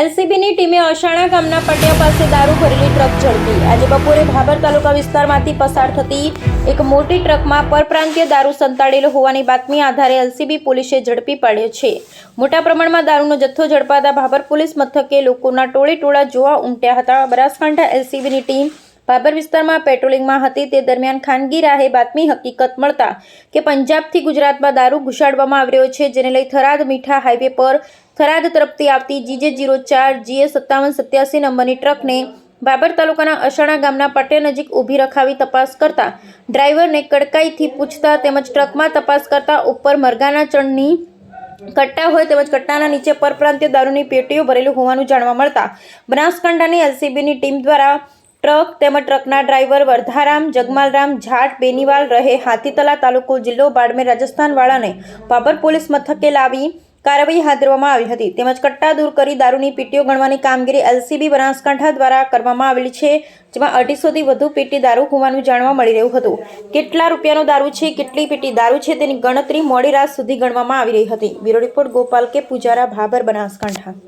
એલસીબીની ટીમે અશાણા ગામના પટિયા પાસે દારૂ ભરેલી ટ્રક ઝડપી. આજે બપોરે ભાભર તાલુકા વિસ્તારમાંથી પસાર થતી એક મોટી ટ્રકમાં પરપ્રાંતીય દારૂ સંતાડેલો હોવાની બાતમી આધારે એલસીબી પોલીસે ઝડપી પાડ્યો છે. મોટા પ્રમાણમાં દારૂનો જથ્થો ઝડપાતા ભાભર પોલીસ મથકે લોકોના ટોળે ટોળા જોવા ઉમટ્યા હતા. બનાસકાંઠા એલસીબીની ટીમ ભાભર વિસ્તારમાં પેટ્રોલિંગમાં હતી તે દરમિયાન ખાનગી રાહે બાતમી હકીકત મળતા કે પંજાબથી ગુજરાતમાં દારૂ ઘુસાડવામાં આવી રહ્યો છે, જેને લઈ થરાદ મીઠા હાઈવે પર થરાદ તરફથી આવતી જીજે જીરો ચાર જીએ સત્તાવન સત્યાસી નંબરની ટ્રકને બાબર તાલુકાના અસાણા ગામના પટેલ નજીક ઊભી રખાવી તપાસ કરતા ડ્રાઈવરને કડકાઈથી પૂછતા તેમજ ટ્રકમાં તપાસ કરતા ઉપર મરઘાના ચણની કટ્ટા હોય તેમજ કટ્ટાના નીચે પરપ્રાંતીય દારૂની પેટીઓ ભરેલું હોવાનું જાણવા મળતા બનાસકાંઠાની એલસીબીની ટીમ દ્વારા ટ્રક તેમજ ટ્રકના ડ્રાઈવર વરધારામ, જગમાલરામ જાટ બેનીવાલ રહે હાથીતલા તાલુકો જિલ્લો બાડમેર રાજસ્થાનવાળાને બાબર પોલીસ મથકે લાવી કાર્યવાહી હાથ ધરવામાં આવી હતી. તેમજ કટ્ટા દૂર કરી દારૂની પેટીઓ ગણવાની કામગીરી એલસીબી બનાસકાંઠા દ્વારા કરવામાં આવેલી છે, જેમાં અઢીસોથી વધુ પેટી દારૂ હોવાનું જાણવા મળી રહ્યું હતું. કેટલા રૂપિયાનો દારૂ છે, કેટલી પેટી દારૂ છે તેની ગણતરી મોડી રાત સુધી ગણવામાં આવી રહી હતી. બ્યુરો રિપોર્ટ ગોપાલ કે પૂજારા, ભાભર બનાસકાંઠા.